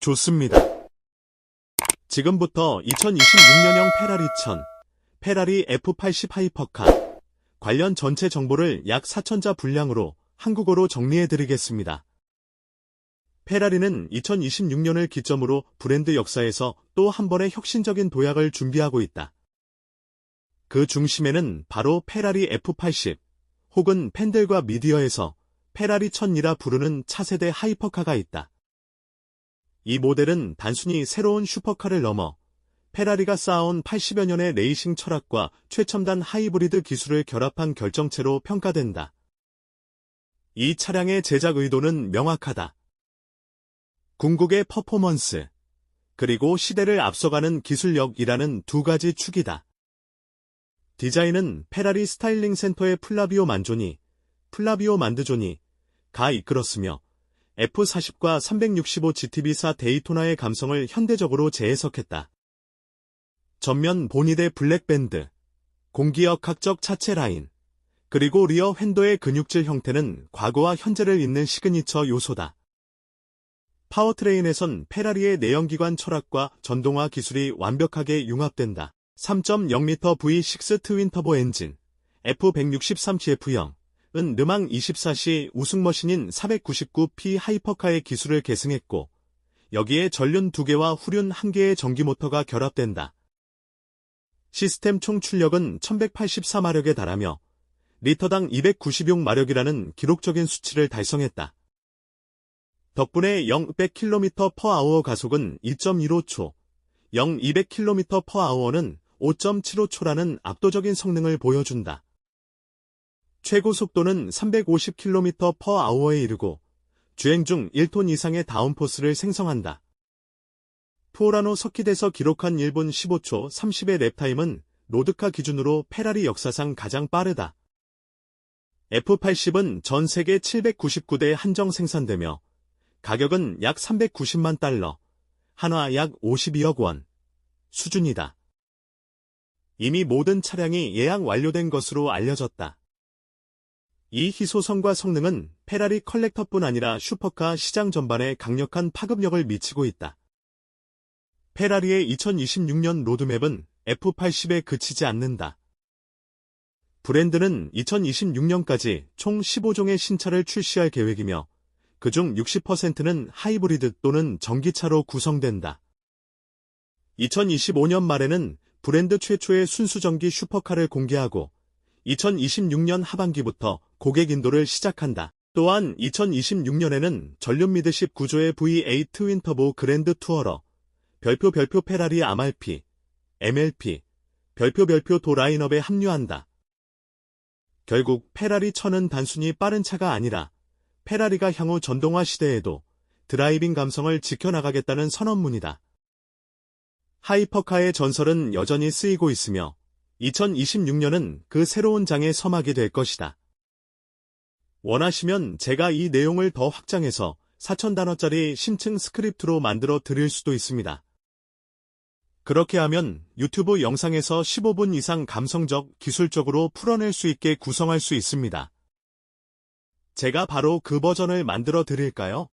좋습니다. 지금부터 2026년형 페라리 1000, 페라리 F80 하이퍼카 관련 전체 정보를 약 4천자 분량으로 한국어로 정리해드리겠습니다. 페라리는 2026년을 기점으로 브랜드 역사에서 또 한 번의 혁신적인 도약을 준비하고 있다. 그 중심에는 바로 페라리 F80 혹은 팬들과 미디어에서 페라리 1000이라 부르는 차세대 하이퍼카가 있다. 이 모델은 단순히 새로운 슈퍼카를 넘어 페라리가 쌓아온 80여 년의 레이싱 철학과 최첨단 하이브리드 기술을 결합한 결정체로 평가된다. 이 차량의 제작 의도는 명확하다. 궁극의 퍼포먼스, 그리고 시대를 앞서가는 기술력이라는 두 가지 축이다. 디자인은 페라리 스타일링 센터의 플라비오 만조니, 플라비오 만드조니, 가 이끌었으며 F40과 365 GTB4 데이토나의 감성을 현대적으로 재해석했다. 전면 보니대 블랙밴드, 공기역학적 차체 라인, 그리고 리어 휀도의 근육질 형태는 과거와 현재를 잇는 시그니처 요소다. 파워트레인에선 페라리의 내연기관 철학과 전동화 기술이 완벽하게 융합된다. 3.0L V6 트윈터보 엔진, F163CF0, 은 르망 24시 우승머신인 499P 하이퍼카의 기술을 계승했고, 여기에 전륜 2개와 후륜 1개의 전기모터가 결합된다. 시스템 총 출력은 1184마력에 달하며, 리터당 296마력이라는 기록적인 수치를 달성했다. 덕분에 0-100km/h 가속은 2.15초, 0-200km/h는 5.75초라는 압도적인 성능을 보여준다. 최고 속도는 350km/h에 이르고 주행 중 1톤 이상의 다운포스를 생성한다. 포라노 서킷에서 기록한 1분 15초 30의 랩타임은 로드카 기준으로 페라리 역사상 가장 빠르다. F80은 전 세계 799대 한정 생산되며 가격은 약 390만 달러, 한화 약 52억 원 수준이다. 이미 모든 차량이 예약 완료된 것으로 알려졌다. 이 희소성과 성능은 페라리 컬렉터뿐 아니라 슈퍼카 시장 전반에 강력한 파급력을 미치고 있다. 페라리의 2026년 로드맵은 F80에 그치지 않는다. 브랜드는 2026년까지 총 15종의 신차를 출시할 계획이며 그중 60%는 하이브리드 또는 전기차로 구성된다. 2025년 말에는 브랜드 최초의 순수전기 슈퍼카를 공개하고 2026년 하반기부터 고객 인도를 시작한다. 또한 2026년에는 전륜 미드십 구조의 V8 트윈터보 그랜드 투어러, 별표 별표 페라리 아말피, MLP, 별표 별표 도 라인업에 합류한다. 결국 페라리 1000은 단순히 빠른 차가 아니라 페라리가 향후 전동화 시대에도 드라이빙 감성을 지켜나가겠다는 선언문이다. 하이퍼카의 전설은 여전히 쓰이고 있으며 2026년은 그 새로운 장의 서막이 될 것이다. 원하시면 제가 이 내용을 더 확장해서 4,000단어짜리 심층 스크립트로 만들어 드릴 수도 있습니다. 그렇게 하면 유튜브 영상에서 15분 이상 감성적, 기술적으로 풀어낼 수 있게 구성할 수 있습니다. 제가 바로 그 버전을 만들어 드릴까요?